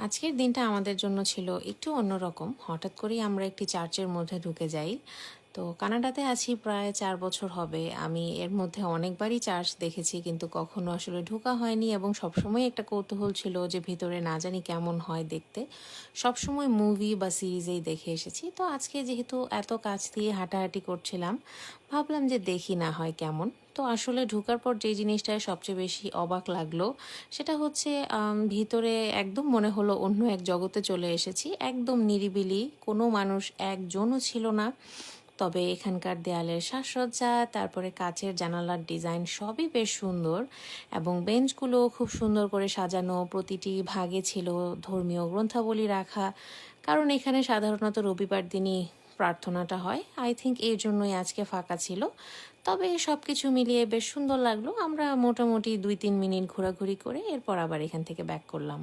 আজকের দিনটা আমাদের জন্য ছিল একটু অন্যরকম। হঠাৎ করেই আমরা একটি চার্চের মধ্যে ঢুকে যাই। তো কানাডাতে আছি, প্রায় চার বছর হবে। আমি এর মধ্যে অনেকবারই চার্চ দেখেছি, কিন্তু কখনো আসলে ঢোকা হয়নি এবং সবসময় একটা কৌতূহল ছিল যে ভিতরে না জানি কেমন হয় দেখতে। সবসময় মুভি বা সিরিজেই দেখে এসেছি। তো আজকে যেহেতু এত কাছ দিয়ে হাঁটাহাঁটি করছিলাম, ভাবলাম যে দেখি না হয় কেমন। তো আসলে ঢোকার পর যে জিনিসটায় সবচেয়ে বেশি অবাক লাগল, সেটা হচ্ছে ভিতরে একদম মনে হলো অন্য এক জগতে চলে এসেছি। একদম নিরিবিলি, কোনো মানুষ একজনও ছিল না। তবে এখানকার দেয়ালের সাজসজ্জা, তারপরে কাচের জানালার ডিজাইন সবই বেশ সুন্দর এবং বেঞ্চগুলো খুব সুন্দর করে সাজানো। প্রতিটি ভাগে ছিল ধর্মীয় গ্রন্থাবলী রাখা। কারণ এখানে সাধারণত রবিবার দিনই প্রার্থনাটা হয়। আই থিঙ্ক এই জন্যই আজকে ফাঁকা ছিল। তবে সব কিছু মিলিয়ে বেশ সুন্দর লাগল। আমরা মোটামুটি দুই তিন মিনিট ঘোরাঘুরি করে এরপর আবার এখান থেকে ব্যাক করলাম।